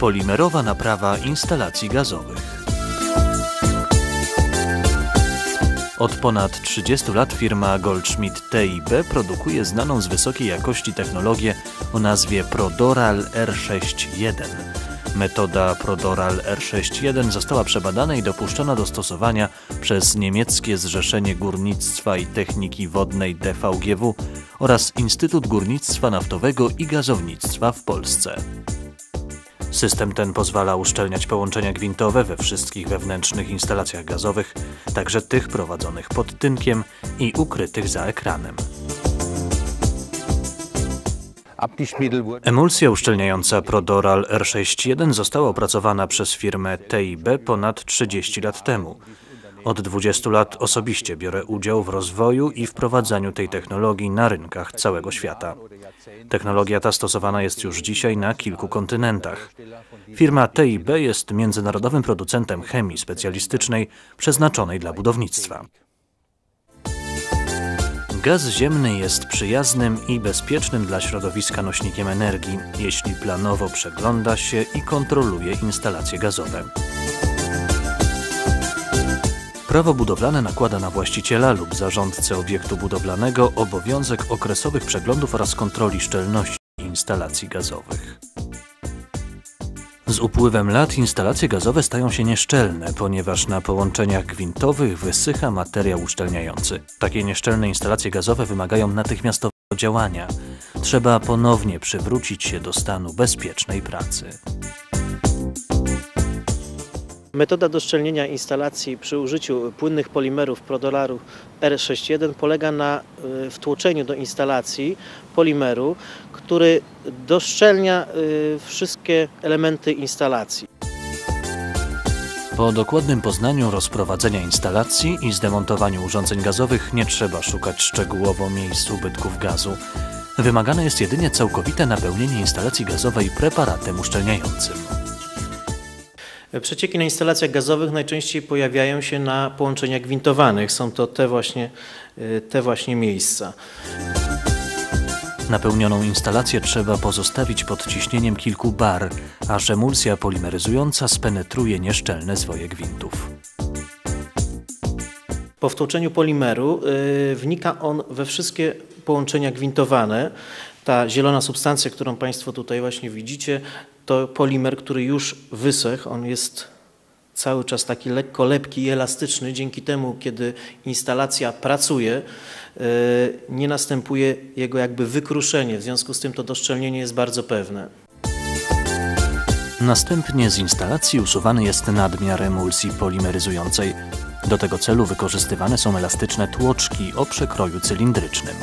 Polimerowa naprawa instalacji gazowych. Od ponad 30 lat firma Goldschmidt TIB produkuje znaną z wysokiej jakości technologię o nazwie Prodoral R61. Metoda Prodoral R61 została przebadana i dopuszczona do stosowania przez niemieckie Zrzeszenie Górnictwa i Techniki Wodnej DVGW oraz Instytut Górnictwa Naftowego i Gazownictwa w Polsce. System ten pozwala uszczelniać połączenia gwintowe we wszystkich wewnętrznych instalacjach gazowych, także tych prowadzonych pod tynkiem i ukrytych za ekranem. Emulsja uszczelniająca Prodoral R61 została opracowana przez firmę TIB ponad 30 lat temu. Od 20 lat osobiście biorę udział w rozwoju i wprowadzaniu tej technologii na rynkach całego świata. Technologia ta stosowana jest już dzisiaj na kilku kontynentach. Firma TIB jest międzynarodowym producentem chemii specjalistycznej przeznaczonej dla budownictwa. Gaz ziemny jest przyjaznym i bezpiecznym dla środowiska nośnikiem energii, jeśli planowo przegląda się i kontroluje instalacje gazowe. Prawo budowlane nakłada na właściciela lub zarządcę obiektu budowlanego obowiązek okresowych przeglądów oraz kontroli szczelności instalacji gazowych. Z upływem lat instalacje gazowe stają się nieszczelne, ponieważ na połączeniach gwintowych wysycha materiał uszczelniający. Takie nieszczelne instalacje gazowe wymagają natychmiastowego działania. Trzeba ponownie przywrócić się do stanu bezpiecznej pracy. Metoda doszczelnienia instalacji przy użyciu płynnych polimerów Prodolaru R61 polega na y, wtłoczeniu do instalacji polimeru, który doszczelnia y, wszystkie elementy instalacji. Po dokładnym poznaniu rozprowadzenia instalacji i zdemontowaniu urządzeń gazowych nie trzeba szukać szczegółowo miejsc ubytków gazu. Wymagane jest jedynie całkowite napełnienie instalacji gazowej preparatem uszczelniającym. Przecieki na instalacjach gazowych najczęściej pojawiają się na połączeniach gwintowanych. Są to te właśnie, y, te właśnie miejsca. Napełnioną instalację trzeba pozostawić pod ciśnieniem kilku bar, aż emulsja polimeryzująca spenetruje nieszczelne zwoje gwintów. Po wtłoczeniu polimeru y, wnika on we wszystkie połączenia gwintowane. Ta zielona substancja, którą Państwo tutaj właśnie widzicie, to polimer, który już wysechł. On jest cały czas taki lekko lepki i elastyczny. Dzięki temu, kiedy instalacja pracuje, e, nie następuje jego jakby wykruszenie. W związku z tym to doszczelnienie jest bardzo pewne. Następnie z instalacji usuwany jest nadmiar emulsji polimeryzującej. Do tego celu wykorzystywane są elastyczne tłoczki o przekroju cylindrycznym.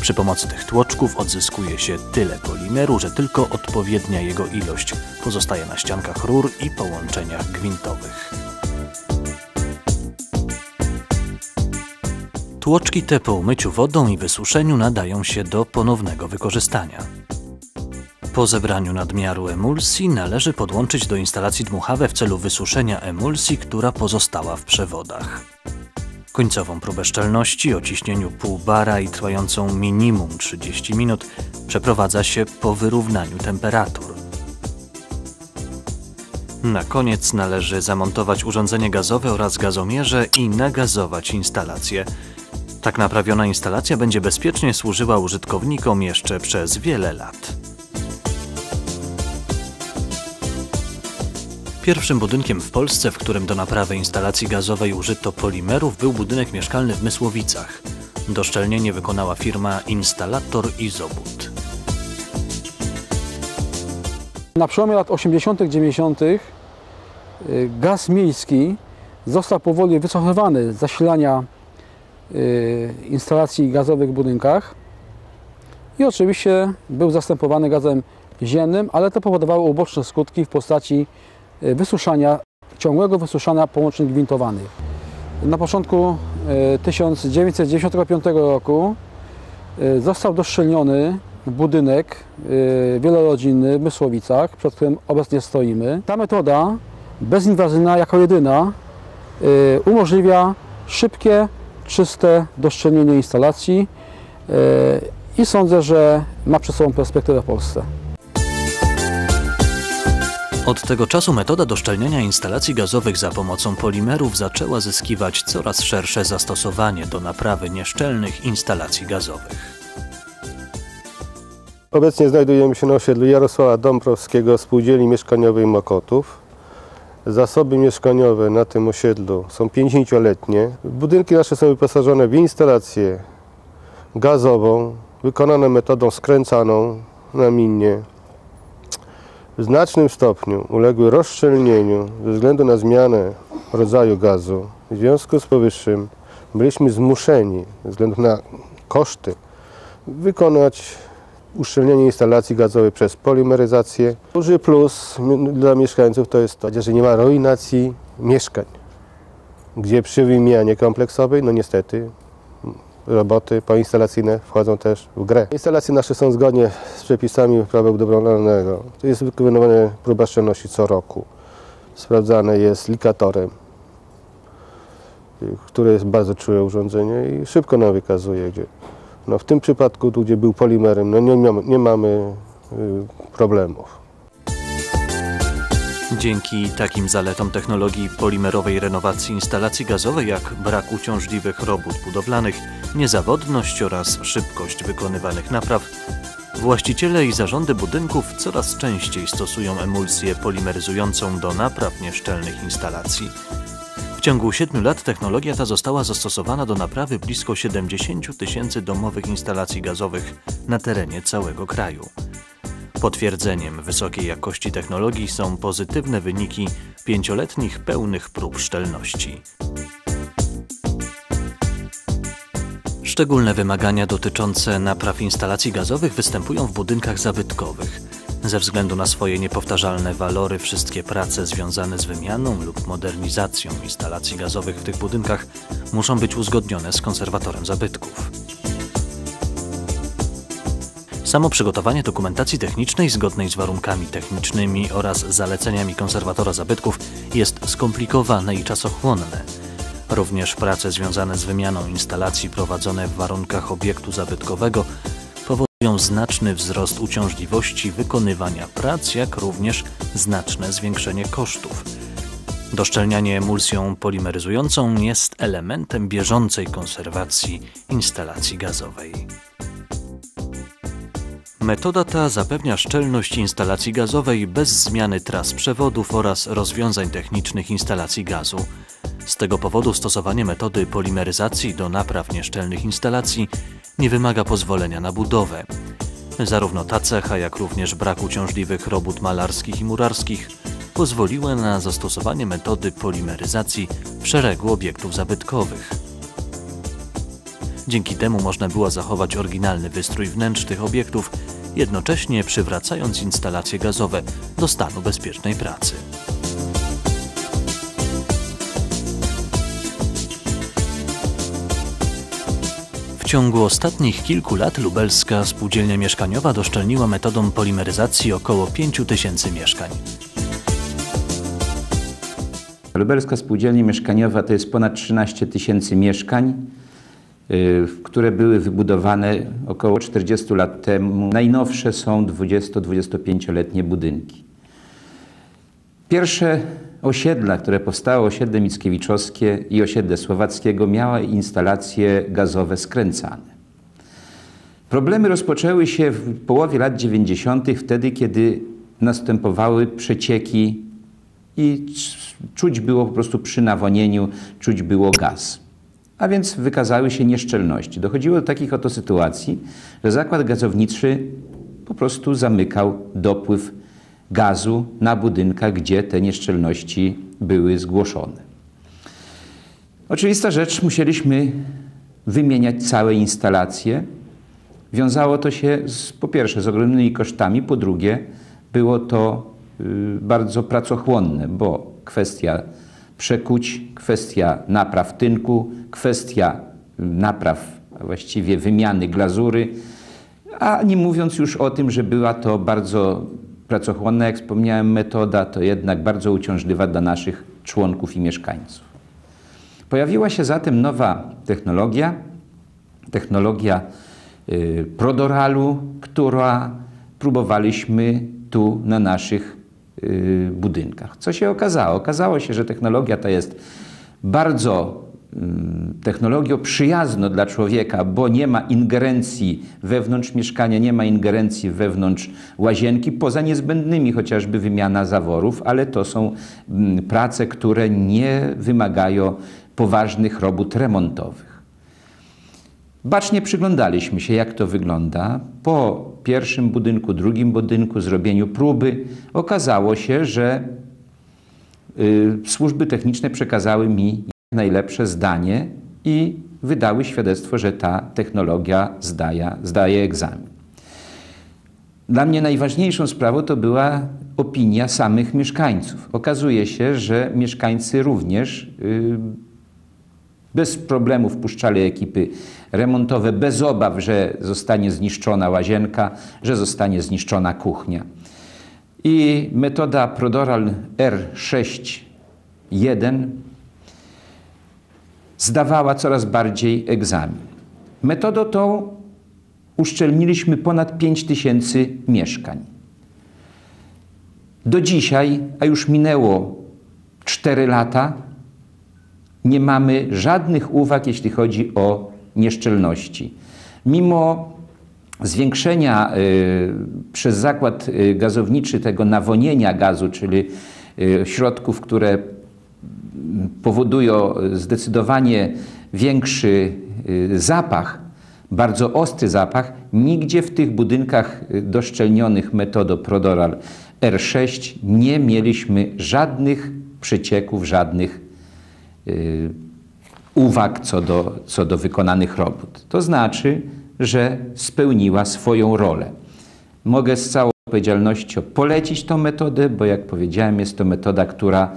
Przy pomocy tych tłoczków odzyskuje się tyle polimeru, że tylko odpowiednia jego ilość pozostaje na ściankach rur i połączeniach gwintowych. Tłoczki te po umyciu wodą i wysuszeniu nadają się do ponownego wykorzystania. Po zebraniu nadmiaru emulsji należy podłączyć do instalacji dmuchawe w celu wysuszenia emulsji, która pozostała w przewodach. Końcową próbę szczelności o ciśnieniu pół bara i trwającą minimum 30 minut przeprowadza się po wyrównaniu temperatur. Na koniec należy zamontować urządzenie gazowe oraz gazomierze i nagazować instalację. Tak naprawiona instalacja będzie bezpiecznie służyła użytkownikom jeszcze przez wiele lat. Pierwszym budynkiem w Polsce, w którym do naprawy instalacji gazowej użyto polimerów, był budynek mieszkalny w Mysłowicach. Doszczelnienie wykonała firma Instalator Izobud. Na przełomie lat 80. 90. Y, gaz miejski został powoli wycofywany z zasilania y, instalacji gazowych w budynkach i oczywiście był zastępowany gazem ziemnym, ale to powodowało uboczne skutki w postaci wysuszania, ciągłego wysuszania połączeń gwintowanych. Na początku 1995 e, roku e, został doszczelniony budynek wielorodzinny w Mysłowicach, przed którym obecnie stoimy. Ta metoda bezinwazyjna jako jedyna umożliwia szybkie, czyste doszczelnienie instalacji i sądzę, że ma przed sobą perspektywę w Polsce. Od tego czasu metoda doszczelniania instalacji gazowych za pomocą polimerów zaczęła zyskiwać coraz szersze zastosowanie do naprawy nieszczelnych instalacji gazowych. Obecnie znajdujemy się na osiedlu Jarosława Dąbrowskiego Spółdzielni Mieszkaniowej Mokotów. Zasoby mieszkaniowe na tym osiedlu są 50-letnie. Budynki nasze są wyposażone w instalację gazową, wykonane metodą skręcaną namiennie. W znacznym stopniu uległy rozszczelnieniu ze względu na zmianę rodzaju gazu. W związku z powyższym byliśmy zmuszeni ze względu na koszty wykonać uszczelnienie instalacji gazowej przez polimeryzację. Duży plus dla mieszkańców to jest to, że nie ma ruinacji mieszkań, gdzie przy wymianie kompleksowej, no niestety, roboty poinstalacyjne wchodzą też w grę. Instalacje nasze są zgodnie z przepisami prawa budowlanego. To jest wykonywane próba szczelności co roku. Sprawdzane jest likatorem, które jest bardzo czułe urządzenie i szybko nam wykazuje, gdzie no w tym przypadku, tu gdzie był polimerem, no nie, nie mamy y, problemów. Dzięki takim zaletom technologii polimerowej renowacji instalacji gazowej, jak brak uciążliwych robót budowlanych, niezawodność oraz szybkość wykonywanych napraw, właściciele i zarządy budynków coraz częściej stosują emulsję polimeryzującą do napraw nieszczelnych instalacji. W ciągu 7 lat technologia ta została zastosowana do naprawy blisko 70 tysięcy domowych instalacji gazowych na terenie całego kraju. Potwierdzeniem wysokiej jakości technologii są pozytywne wyniki pięcioletnich pełnych prób szczelności. Szczególne wymagania dotyczące napraw instalacji gazowych występują w budynkach zabytkowych. Ze względu na swoje niepowtarzalne walory, wszystkie prace związane z wymianą lub modernizacją instalacji gazowych w tych budynkach muszą być uzgodnione z konserwatorem zabytków. Samo przygotowanie dokumentacji technicznej zgodnej z warunkami technicznymi oraz zaleceniami konserwatora zabytków jest skomplikowane i czasochłonne. Również prace związane z wymianą instalacji prowadzone w warunkach obiektu zabytkowego powodują znaczny wzrost uciążliwości wykonywania prac, jak również znaczne zwiększenie kosztów. Doszczelnianie emulsją polimeryzującą jest elementem bieżącej konserwacji instalacji gazowej. Metoda ta zapewnia szczelność instalacji gazowej bez zmiany tras przewodów oraz rozwiązań technicznych instalacji gazu. Z tego powodu stosowanie metody polimeryzacji do napraw nieszczelnych instalacji nie wymaga pozwolenia na budowę. Zarówno ta cecha, jak również brak uciążliwych robót malarskich i murarskich pozwoliły na zastosowanie metody polimeryzacji w szeregu obiektów zabytkowych. Dzięki temu można było zachować oryginalny wystrój wnętrz tych obiektów, jednocześnie przywracając instalacje gazowe do stanu bezpiecznej pracy. W ciągu ostatnich kilku lat lubelska spółdzielnia mieszkaniowa doszczelniła metodą polimeryzacji około 5 tysięcy mieszkań. Lubelska spółdzielnia mieszkaniowa to jest ponad 13 tysięcy mieszkań, które były wybudowane około 40 lat temu. Najnowsze są 20-25-letnie budynki. Pierwsze osiedla, które powstało, osiedle Mickiewiczowskie i osiedle Słowackiego, miały instalacje gazowe skręcane. Problemy rozpoczęły się w połowie lat 90., wtedy, kiedy następowały przecieki i czuć było po prostu przy nawonieniu, czuć było gaz. A więc wykazały się nieszczelności. Dochodziło do takich oto sytuacji, że zakład gazowniczy po prostu zamykał dopływ gazu na budynkach, gdzie te nieszczelności były zgłoszone. Oczywista rzecz, musieliśmy wymieniać całe instalacje. Wiązało to się z, po pierwsze z ogromnymi kosztami, po drugie było to y, bardzo pracochłonne, bo kwestia przekuć, kwestia napraw tynku, kwestia napraw, a właściwie wymiany glazury, a nie mówiąc już o tym, że była to bardzo pracochłonna, jak wspomniałem, metoda to jednak bardzo uciążliwa dla naszych członków i mieszkańców. Pojawiła się zatem nowa technologia, technologia y, prodoralu, która próbowaliśmy tu na naszych budynkach. Co się okazało? Okazało się, że technologia ta jest bardzo technologią przyjazną dla człowieka, bo nie ma ingerencji wewnątrz mieszkania, nie ma ingerencji wewnątrz łazienki, poza niezbędnymi chociażby wymiana zaworów, ale to są prace, które nie wymagają poważnych robót remontowych. Bacznie przyglądaliśmy się, jak to wygląda. Po pierwszym budynku, drugim budynku, zrobieniu próby, okazało się, że y, służby techniczne przekazały mi najlepsze zdanie i wydały świadectwo, że ta technologia zdaje, zdaje egzamin. Dla mnie najważniejszą sprawą to była opinia samych mieszkańców. Okazuje się, że mieszkańcy również yy, bez problemu wpuszczali ekipy remontowe, bez obaw, że zostanie zniszczona łazienka, że zostanie zniszczona kuchnia. I metoda Prodoral R6.1 zdawała coraz bardziej egzamin. Metodą tą uszczelniliśmy ponad 5 tysięcy mieszkań. Do dzisiaj, a już minęło 4 lata, nie mamy żadnych uwag, jeśli chodzi o nieszczelności. Mimo zwiększenia y, przez zakład y, gazowniczy tego nawonienia gazu, czyli y, środków, które powodują zdecydowanie większy zapach, bardzo ostry zapach. Nigdzie w tych budynkach doszczelnionych metodą Prodoral R6 nie mieliśmy żadnych przecieków, żadnych uwag co do, co do wykonanych robót. To znaczy, że spełniła swoją rolę. Mogę z całą odpowiedzialnością polecić tę metodę, bo jak powiedziałem, jest to metoda, która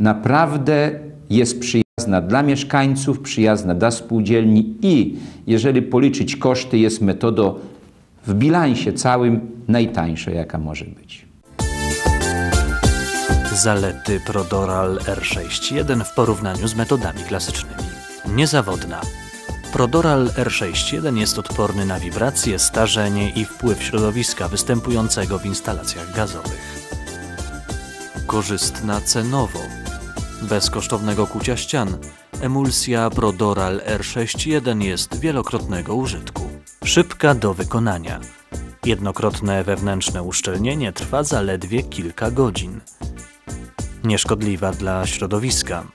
naprawdę jest przyjazna dla mieszkańców, przyjazna dla spółdzielni i jeżeli policzyć koszty, jest metodą w bilansie całym najtańsza, jaka może być. Zalety Prodoral R6.1 w porównaniu z metodami klasycznymi. Niezawodna. Prodoral R6.1 jest odporny na wibracje, starzenie i wpływ środowiska występującego w instalacjach gazowych. Korzystna cenowo bez kosztownego kucia ścian, emulsja Prodoral R61 jest wielokrotnego użytku. Szybka do wykonania. Jednokrotne wewnętrzne uszczelnienie trwa zaledwie kilka godzin. Nieszkodliwa dla środowiska.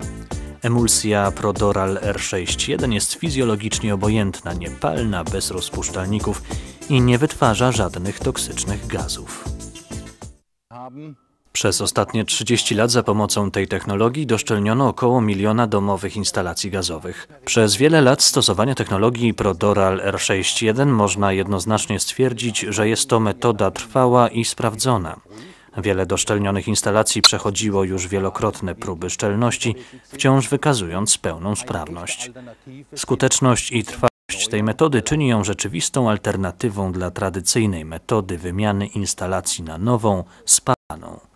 Emulsja Prodoral R61 jest fizjologicznie obojętna, niepalna, bez rozpuszczalników i nie wytwarza żadnych toksycznych gazów. Przez ostatnie 30 lat za pomocą tej technologii doszczelniono około miliona domowych instalacji gazowych. Przez wiele lat stosowania technologii Prodoral R6.1 można jednoznacznie stwierdzić, że jest to metoda trwała i sprawdzona. Wiele doszczelnionych instalacji przechodziło już wielokrotne próby szczelności, wciąż wykazując pełną sprawność. Skuteczność i trwałość tej metody czyni ją rzeczywistą alternatywą dla tradycyjnej metody wymiany instalacji na nową, spalaną.